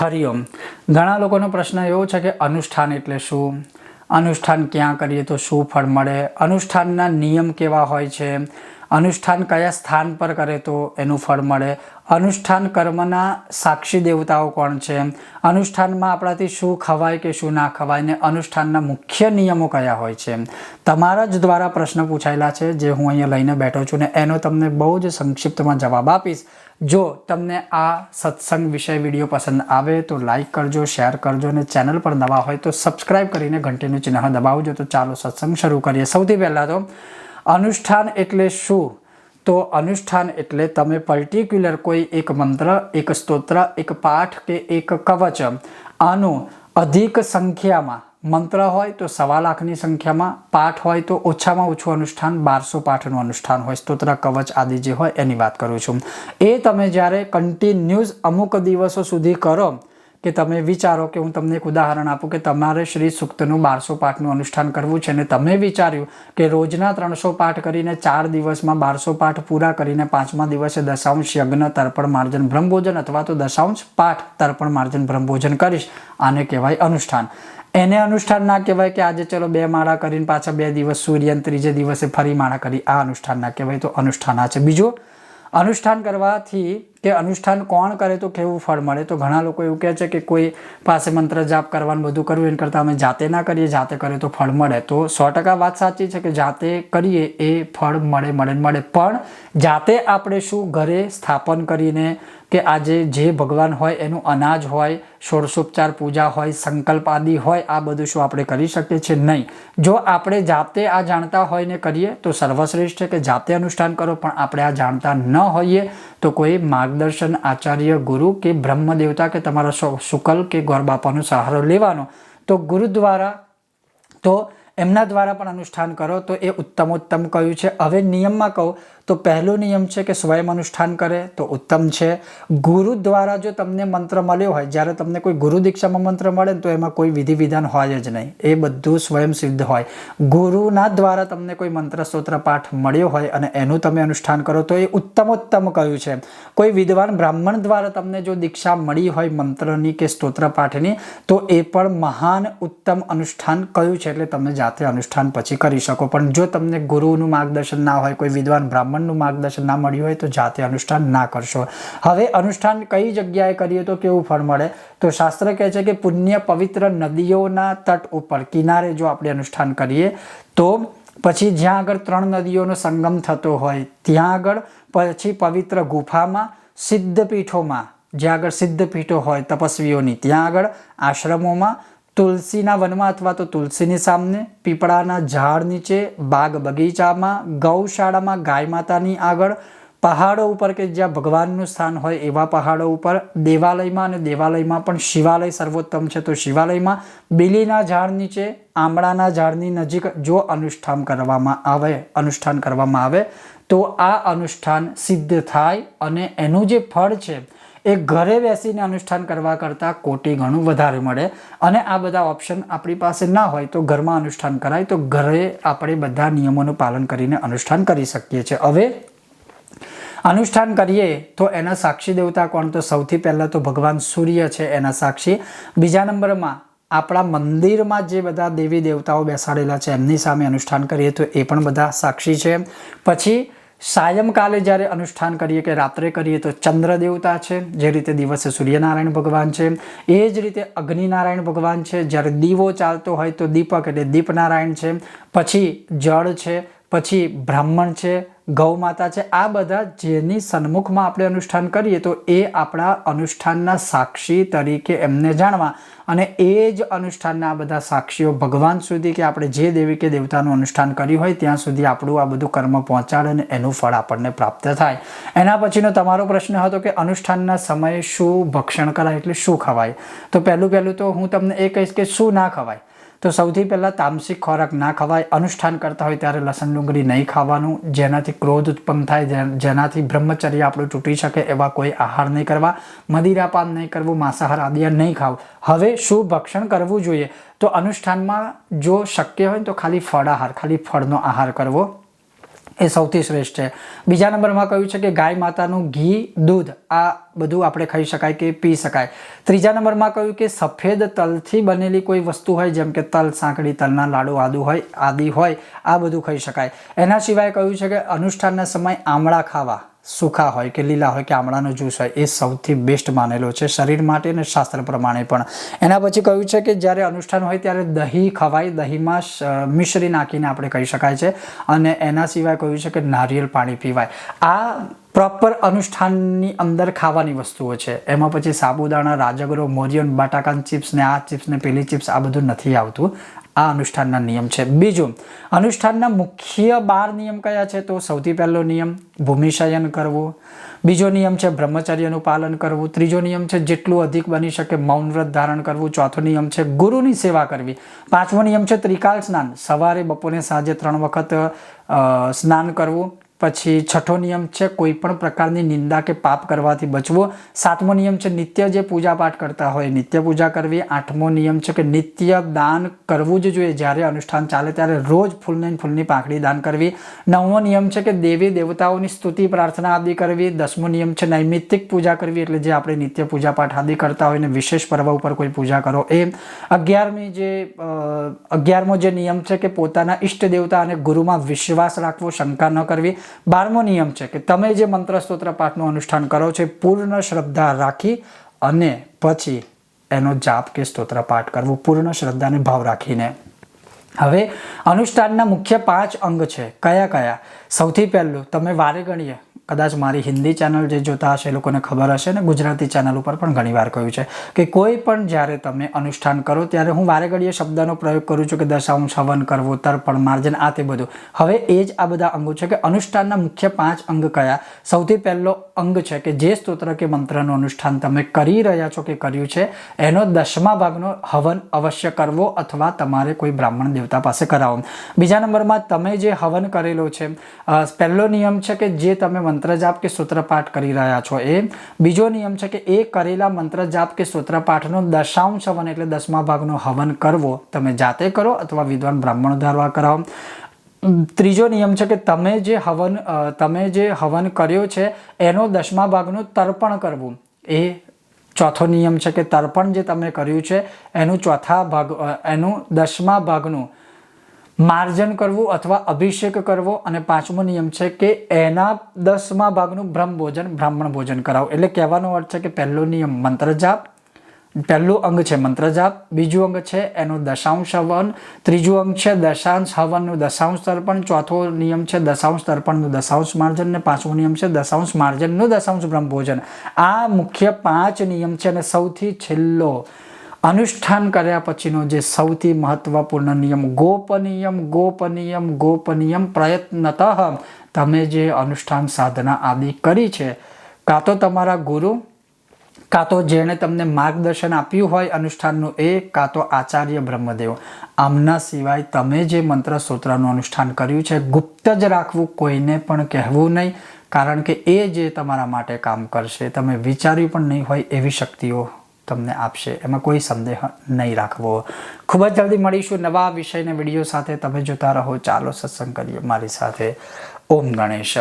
હરિઓમ ઘણા લોકોનો પ્રશ્ન એવો છે કે અનુષ્ઠાન એટલે શું? અનુષ્ઠાન ક્યાં કરીએ તો શું ફળ મળે? અનુષ્ઠાનના નિયમ કેવા હોય છે? અનુષ્ઠાન કયા સ્થાન પર કરે તો એનું ફળ મળે. અનુષ્ઠાન કર્મના સાક્ષી દેવતાઓ કોણ છે? અનુષ્ઠાનમાં આપણાથી શું ખવાય કે શું ના ખવાય ને અનુષ્ઠાનના મુખ્ય નિયમો કયા હોય છે? તમારા જ દ્વારા પ્રશ્ન પૂછાયેલા છે, જે હું અહીંયા લઈને બેઠો છું ને એનો તમને બહુ જ સંક્ષિપ્તમાં જવાબ આપીશ. જો તમને આ સત્સંગ વિષય વીડિયો પસંદ આવે તો લાઇક કરજો, શેર કરજો અને ચેનલ પર નવા હોય તો સબસ્ક્રાઈબ કરીને ઘંટીનું ચિહ્ન દબાવજો. તો ચાલો સત્સંગ શરૂ કરીએ. સૌથી પહેલાં તો અનુષ્ઠાન એટલે શું? તો અનુષ્ઠાન એટલે તમે પર્ટિક્યુલર કોઈ એક મંત્ર, એક સ્તોત્ર, એક પાઠ કે એક કવચ આનું અધિક સંખ્યામાં મંત્ર હોય તો સવા લાખની સંખ્યામાં, પાઠ હોય તો ઓછામાં ઓછું અનુષ્ઠાન, બારસો પાઠનું અનુષ્ઠાન હોય, સ્તોત્ર, કવચ આદિ જે હોય એની વાત કરું છું. એ તમે જ્યારે કન્ટિન્યુઝ અમુક દિવસો સુધી કરો કે તમે વિચારો કે હું તમને એક ઉદાહરણ આપું કે તમારે શ્રી સૂક્તનું બારસો પાઠનું અનુષ્ઠાન કરવું છે અને તમે વિચાર્યું કે રોજના ત્રણસો પાઠ કરીને ચાર દિવસમાં બારસો પાઠ પૂરા કરીને પાંચમા દિવસે દશાંશ યજ્ઞ, તર્પણ, માર્જન, બ્રહ્મભોજન અથવા તો દશાંશ પાઠ, તર્પણ, માર્જન, બ્રહ્મભોજન કરીશ. આને કહેવાય અનુષ્ઠાન. એને અનુષ્ઠાન ના કહેવાય કે આજે ચલો બે માળા કરીને પાછા બે દિવસ સૂર્ય ત્રીજે દિવસે ફરી માળા કરી. આ અનુષ્ઠાન ના કહેવાય તો અનુષ્ઠાન આ છે. બીજું, અનુષ્ઠાન કરવાથી કે અનુષ્ઠાન કોણ કરે તો કેવું ફળ મળે? તો ઘણા લોકો એવું કહે છે કે કોઈ પાસે મંત્ર જાપ કરવાનું બધું કરવું એના કરતાં અમે જાતે ના કરીએ, જાતે કરીએ તો ફળ મળે. તો સો ટકા વાત સાચી છે કે જાતે કરીએ એ ફળ મળે મળે મળે. પણ જાતે આપણે શું ઘરે સ્થાપન કરીને કે આજે જે ભગવાન હોય એનું અનાજ હોય, ષોડશોપચાર પૂજા હોય, સંકલ્પ આદિ હોય, આ બધું શું આપણે કરી શકીએ છીએ? નહીં. જો આપણે જાતે આ જાણતા હોય ને કરીએ, તો સર્વશ્રેષ્ઠ કે જાતે અનુષ્ઠાન કરો, પણ આપણે આ જાણતા ન હોઈએ, તો કોઈ માર્ગદર્શન, આચાર્ય, ગુરુ કે બ્રહ્મદેવતા કે તમારા શુકલ કે ગોરબાપાનો સહારો લેવાનો. તો ગુરુ દ્વારા તો એમના દ્વારા પણ અનુષ્ઠાન કરો, તો એ ઉત્તમોત્તમ કહ્યું છે. હવે નિયમમાં કહું તો પહેલો નિયમ છે કે સ્વયં અનુષ્ઠાન કરે, તો ઉત્તમ છે. ગુરુ દ્વારા જો તમને મંત્ર મળ્યો હોય, જ્યારે તમને કોઈ ગુરુ દીક્ષામાં મંત્ર મળે ને તો એમાં કોઈ વિધિ વિધાન હોય જ નહીં. એ બધું સ્વયં સિદ્ધ હોય. ગુરુના દ્વારા તમને કોઈ મંત્ર સ્તોત્ર પાઠ મળ્યો હોય અને એનું તમે અનુષ્ઠાન કરો, તો એ ઉત્તમોત્તમ કહ્યું છે. કોઈ વિદ્વાન બ્રાહ્મણ દ્વારા તમને જો દીક્ષા મળી હોય મંત્રની કે સ્તોત્ર પાઠની, તો એ પણ મહાન ઉત્તમ અનુષ્ઠાન કયું છે? એટલે તમે જાતે અનુષ્ઠાન પછી કરી શકો. પણ જો તમને ગુરુનું માર્ગદર્શન ના હોય, કોઈ વિદ્વાન બ્રાહ્મણનું માર્ગદર્શન ના મળ્યું હોય તો જાતે અનુષ્ઠાન ના કરશો. હવે અનુષ્ઠાન કઈ જગ્યાએ કરીએ તો કેવું ફળ મળે? તો શાસ્ત્ર કહે છે કે પુણ્ય પવિત્ર નદીઓના તટ ઉપર, કિનારે જો આપણે અનુષ્ઠાન કરીએ, તો પછી જ્યાં આગળ ત્રણ નદીઓનો સંગમ થતો હોય, ત્યાં આગળ પછી પવિત્ર ગુફામાં સિદ્ધ પીઠોમાં જ્યાં આગળ સિદ્ધ પીઠો હોય, તપસ્વીઓની, ત્યાં આગળ આશ્રમોમાં તુલસીના વનમાં અથવા તો તુલસીની સામે પીપળાના ઝાડ નીચે, બાગ બગીચામાં, ગૌશાળામાં ગાય માતાની આગળ, પહાડો ઉપર કે જ્યાં ભગવાનનું સ્થાન હોય એવા પહાડો ઉપર, દેવાલયમાં અને દેવાલયમાં પણ શિવાલય સર્વોત્તમ છે. તો શિવાલયમાં બીલીના ઝાડ નીચે, આમળાના ઝાડની નજીક જો અનુષ્ઠાન કરવામાં આવે, અનુષ્ઠાન કરવામાં આવે, તો આ અનુષ્ઠાન સિદ્ધ થાય અને એનું જે ફળ છે એ ઘરે બેસીને અનુષ્ઠાન કરવા કરતાં કોટી ઘણું વધારે મળે. અને આ બધા ઓપ્શન આપણી પાસે ના હોય તો ઘરમાં અનુષ્ઠાન કરાય. તો ઘરે આપણે બધા નિયમોનું પાલન કરીને અનુષ્ઠાન કરી શકીએ છીએ. હવે અનુષ્ઠાન કરીએ તો એના સાક્ષી દેવતા કોણ? તો સૌથી પહેલાં તો ભગવાન સૂર્ય છે એના સાક્ષી. બીજા નંબરમાં આપણા મંદિરમાં જે બધા દેવી દેવતાઓ બેસાડેલા છે એમની સામે અનુષ્ઠાન કરીએ તો એ પણ બધા સાક્ષી છે. પછી સાયંકાલે જ્યારે અનુષ્ઠાન કરીએ કે રાત્રે કરીએ તો ચંદ્ર દેવતા છે, જે રીતે દિવસે સૂર્યનારાયણ ભગવાન છે, એ જ રીતે અગ્નિનારાયણ ભગવાન છે. જ્યારે દીવો ચાલતો હોય તો દીપક એટલે દીપનારાયણ છે. પછી જળ છે, પછી બ્રાહ્મણ છે ગૌ માતા છે, આ બધા જેની સન્મુખમાં આપણે અનુષ્ઠાન કરીએ તો એ આપણા અનુષ્ઠાનના સાક્ષી તરીકે એમને જાણવા અને એ જ અનુષ્ઠાનના આ બધા સાક્ષીઓ ભગવાન સુધી કે આપણે જે દેવી કે દેવતાનું અનુષ્ઠાન કર્યું હોય ત્યાં સુધી આપણું આ બધું કર્મ પહોંચાડે અને એનું ફળ આપણને પ્રાપ્ત થાય. એના પછીનો તમારો પ્રશ્ન હતો કે અનુષ્ઠાનના સમયે શું ભક્ષણ કરાય એટલે શું ખવાય? તો પહેલું પહેલું તો હું તમને એ કહીશ કે શું ના ખવાય. તો સૌથી પહેલાં તામસિક ખોરાક ના ખવાય, અનુષ્ઠાન કરતા હોય ત્યારે લસણ ડુંગળી નહીં ખાવાનું, જેનાથી ક્રોધ ઉત્પન્ન થાય જેનાથી બ્રહ્મચર્ય આપણું તૂટી શકે એવા કોઈ આહાર નહીં કરવા, મદિરાપાન નહીં કરવું, માંસાહાર આદિ નહીં ખાવું. હવે શું ભક્ષણ કરવું જોઈએ? તો અનુષ્ઠાનમાં જો શક્ય હોય તો ખાલી ફળ આહાર ખાલી ફળનો આહાર કરવો. એ સૌથી શ્રેષ્ઠ છે. બીજા નંબરમાં કહ્યું છે કે ગાય માતાનું ઘી, દૂધ, આ બધું આપણે ખાઈ શકાય કે પી શકાય. ત્રીજા નંબરમાં કહ્યું કે સફેદ તલથી બનેલી કોઈ વસ્તુ હોય, જેમ કે તલ, સાંકડી, તલના લાડુ, આદુ હોય, આદિ હોય, આ બધું ખાઈ શકાય. એના સિવાય કહ્યું છે કે અનુષ્ઠાનના સમય આમળા ખાવા. સૂકા હોય કે લીલા હોય કે આમળાનો જ્યુસ હોય, એ સૌથી બેસ્ટ માનેલો છે શરીર માટે અને શાસ્ત્ર પ્રમાણે પણ. એના પછી કહ્યું છે કે જ્યારે અનુષ્ઠાન હોય ત્યારે દહીં ખવાય, દહીંમાં મિશ્રી નાખીને આપણે કહી શકાય છે અને એના સિવાય કહ્યું છે કે નારિયેળ પાણી પીવાય. આ પ્રોપર અનુષ્ઠાનની અંદર ખાવાની વસ્તુઓ છે. એમાં પછી સાબુદાણા, રાજગરો મોરિયન બટાકાન ચિપ્સ ને આ ચિપ્સ ને પેલી ચિપ્સ આ બધું નથી આવતું. આ અનુષ્ઠાનના નિયમ છે. બીજું, અનુષ્ઠાનના મુખ્ય બાર નિયમ કયા છે? તો સૌથી પહેલો નિયમ ભૂમિશયન કરવું. બીજો નિયમ છે, બ્રહ્મચર્યનું પાલન કરવું. ત્રીજો નિયમ છે, જેટલું અધિક બની શકે મૌન વ્રત ધારણ કરવું. ચોથો નિયમ છે, ગુરુની સેવા કરવી. પાંચમો નિયમ છે, ત્રિકાળ સ્નાન. સવારે બપોરે સાંજે ત્રણ વખત સ્નાન કરવું. પછી છઠ્ઠો નિયમ છે, કોઈ પણ પ્રકારની નિંદા કે પાપ કરવાથી બચવો. સાતમો નિયમ છે, નિત્ય જે પૂજા પાઠ કરતા હોય, નિત્ય પૂજા કરવી. આઠમો નિયમ છે કે નિત્ય દાન કરવું જ જોઈએ. જ્યારે અનુષ્ઠાન ચાલે ત્યારે રોજ ફૂલને ફૂલની પાંખડી દાન કરવી. નવમો નિયમ છે કે દેવી દેવતાઓની સ્તુતિ, પ્રાર્થના આદિ કરવી. દસમો નિયમ છે નૈમિત્તિક પૂજા કરવી, એટલે જે આપણે નિત્ય પૂજા પાઠ આદિ કરતા હોય ને વિશેષ પર્વ ઉપર કોઈ પૂજા કરો એ. અગિયારમી જે અગિયારમો જે નિયમ છે કે પોતાના ઈષ્ટ દેવતા અને ગુરુમાં વિશ્વાસ રાખવો, શંકા ન કરવી. બારમો નિયમ છે કે તમે જે મંત્ર સ્તોત્ર પાઠનું અનુષ્ઠાન કરો છો પૂર્ણ શ્રદ્ધા રાખી અને પછી એનો જાપ કે સ્તોત્ર પાઠ કરવો, પૂર્ણ શ્રદ્ધાને ભાવ રાખીને. હવે અનુષ્ઠાનના મુખ્ય પાંચ અંગ છે. કયા કયા? સૌથી પહેલું, તમે વારે ગણીએ. કદાચ મારી હિન્દી ચેનલ જે જોતા હશે એ લોકોને ખબર હશે ને, ગુજરાતી ચેનલ ઉપર પણ ઘણીવાર કહ્યું છે કે કોઈ પણ જ્યારે તમે અનુષ્ઠાન કરો ત્યારે હું વારે ઘડીએ શબ્દનો પ્રયોગ કરું છું કે દશાંશ હવન કરવું તર્પણ માર્જન આ તે બધું. હવે એ જ આ બધા અંગો છે કે અનુષ્ઠાનના મુખ્ય પાંચ અંગ કયા? સૌથી પહેલો અંગ છે કે જે સ્તોત્ર કે મંત્રનું અનુષ્ઠાન તમે કરી રહ્યા છો કે કર્યું છે, એનો દસમા ભાગનો હવન અવશ્ય કરવો અથવા તમારે કોઈ બ્રાહ્મણ દેવતા પાસે કરાવો. બીજા નંબરમાં તમે જે હવન કરેલો છે પહેલો નિયમ છે કે જે તમે મંત્ર જાપ કે સૂત્રપાઠ કરી રહ્યા છો એ. બીજો નિયમ છે કે એ કરેલા મંત્ર જાપ કે સૂત્રપાઠનો દશાંશ હવન એટલે દસમા ભાગનો હવન કરવો તમે જાતે કરો અથવા વિદ્વાન બ્રાહ્મણો દ્વારા કરાવો. ત્રીજો નિયમ છે કે તમે જે હવન તમે જે હવન કર્યો છે, એનો દસમા ભાગનું તર્પણ કરવું. એ ચોથો નિયમ છે કે તર્પણ જે તમે કર્યું છે, એનું ચોથા ભાગ એનું દસમા ભાગનું માર્જન કરવું અથવા અભિષેક કરવો. અને પાંચમો નિયમ છે કે એના દસમા ભાગનું બ્રહ્મ ભોજન બ્રાહ્મણ ભોજન કરાવો. એટલે કહેવાનો અર્થ છે કે પહેલો નિયમ મંત્ર જાપ પહેલું અંગ છે મંત્ર જાપ બીજું અંગ છે એનું દશાંશ હવન, ત્રીજું અંગ છે દશાંશ હવનનું દશાંશ તર્પણ, ચોથો નિયમ છે દશાંશ તર્પણનું દશાંશ માર્જન ને પાંચમો નિયમ છે દશાંશ માર્જનનું દશાંશ બ્રહ્મભોજન. આ મુખ્ય પાંચ નિયમ છે અને સૌથી છેલ્લો અનુષ્ઠાન કર્યા પછીનો જે સૌથી મહત્વપૂર્ણ નિયમ ગોપનિયમ ગોપનિયમ ગોપનિયમ પ્રયત્નતઃ. તમે જે અનુષ્ઠાન સાધના આદિ કરી છે, કાં તો તમારા ગુરુ કાં તો જેણે તમને માર્ગદર્શન આપ્યું હોય અનુષ્ઠાનનું એ, કાં તો આચાર્ય બ્રહ્મદેવ. આમના સિવાય તમે જે મંત્ર સૂત્રનું અનુષ્ઠાન કર્યું છે, ગુપ્ત જ રાખવું કોઈને પણ કહેવું નહીં, કારણ કે એ જે તમારા માટે કામ કરશે, તમે વિચાર્યું પણ નહીં હોય એવી શક્તિઓ તમને આપશે. એમાં કોઈ સંદેહ નહીં રાખવો. ખૂબ જ જલ્દી મળીશું નવા વિષયના વીડિયો સાથે. તમે જોતા રહો. ચાલો સત્સંગ કરીએ મારી સાથે. ઓમ ગણેશ.